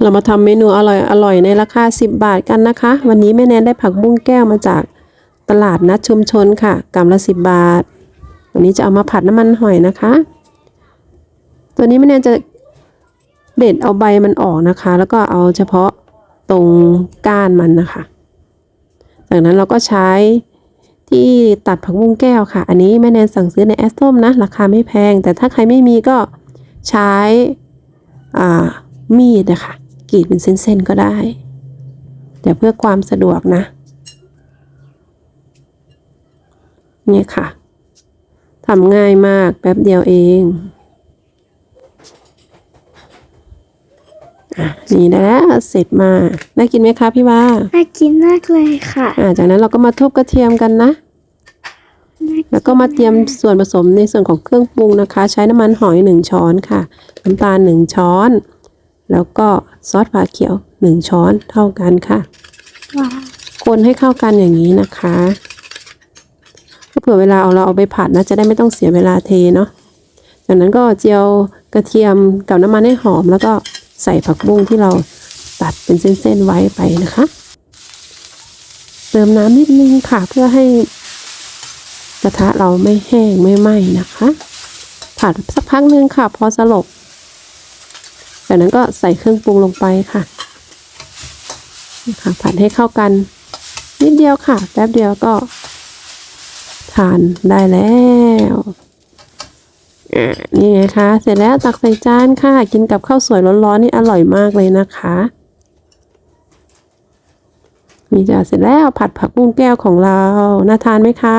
เรามาทำเมนูอร่อยอร่อยในราคา 10 บาทกันนะคะ วันนี้แม่แนนได้ผักบุ้งแก้วมาจากตลาดนัดชุมชนค่ะกำละ 10 บาท วันนี้จะเอามาผัดน้ำมันหอยนะคะ ตัวนี้แม่แนนจะเด็ดเอาใบมันออกนะคะ แล้วก็เอาเฉพาะตรงก้านมันนะคะ จากนั้นเราก็ใช้ที่ตัดผักบุ้งแก้วค่ะ อันนี้แม่แนนสั่งซื้อในแอสส้มนะ ราคาไม่แพง แต่ถ้าใครไม่มีก็ใช้มีดนะคะ กรีดเป็นเส้นๆก็ได้ แต่เพื่อความสะดวกนะ เนี่ยค่ะทำง่ายมากแป๊บเดียวเองอะนี่ได้แล้วเสร็จมา น่ากินไหมคะพี่ว่า น่ากินมากเลยค่ะอ่าจากนั้นเราก็มาทุบกระเทียมกันนะน่าแล้วก็มาเตรียมส่วนผสมในส่วนของเครื่องปรุงนะคะ ใช้น้ำมันหอยหนึ่งช้อนค่ะ น้ำตาลหนึ่งช้อน แล้วก็ ซอสฝาเขียวหนึ่งช้อนเท่ากันค่ะว้าวคนให้เข้ากันอย่างนี้นะคะเผื่อเวลาเอาเราเอาไปผัดนะจะได้ไม่ต้องเสียเวลาเทเนาะจากนั้นก็เจียวกระเทียมกับน้ำมันให้หอม แล้วก็ใส่ผักบุ้งที่เราตัดเป็นเส้นๆไว้ไปนะคะ เติมน้ำนิดนึงค่ะเพื่อให้กระทะเราไม่แห้งไม่ไหม้นะคะ ผัดสักพักนึงค่ะ พอสลบ จากนั้นก็ใส่เครื่องปรุงลงไปค่ะค่ะผัดให้เข้ากัน นิดเดียวค่ะ แป๊บเดียวก็ ทานได้แล้วอะนี่ไงคะ เสร็จแล้วตักใส่จานค่ะ กินกับข้าวสวยร้อนๆนี่อร่อยมากเลยนะคะนี่จะเสร็จแล้วผัดผักบุ้งแก้วของเรา น่าทานไหมคะ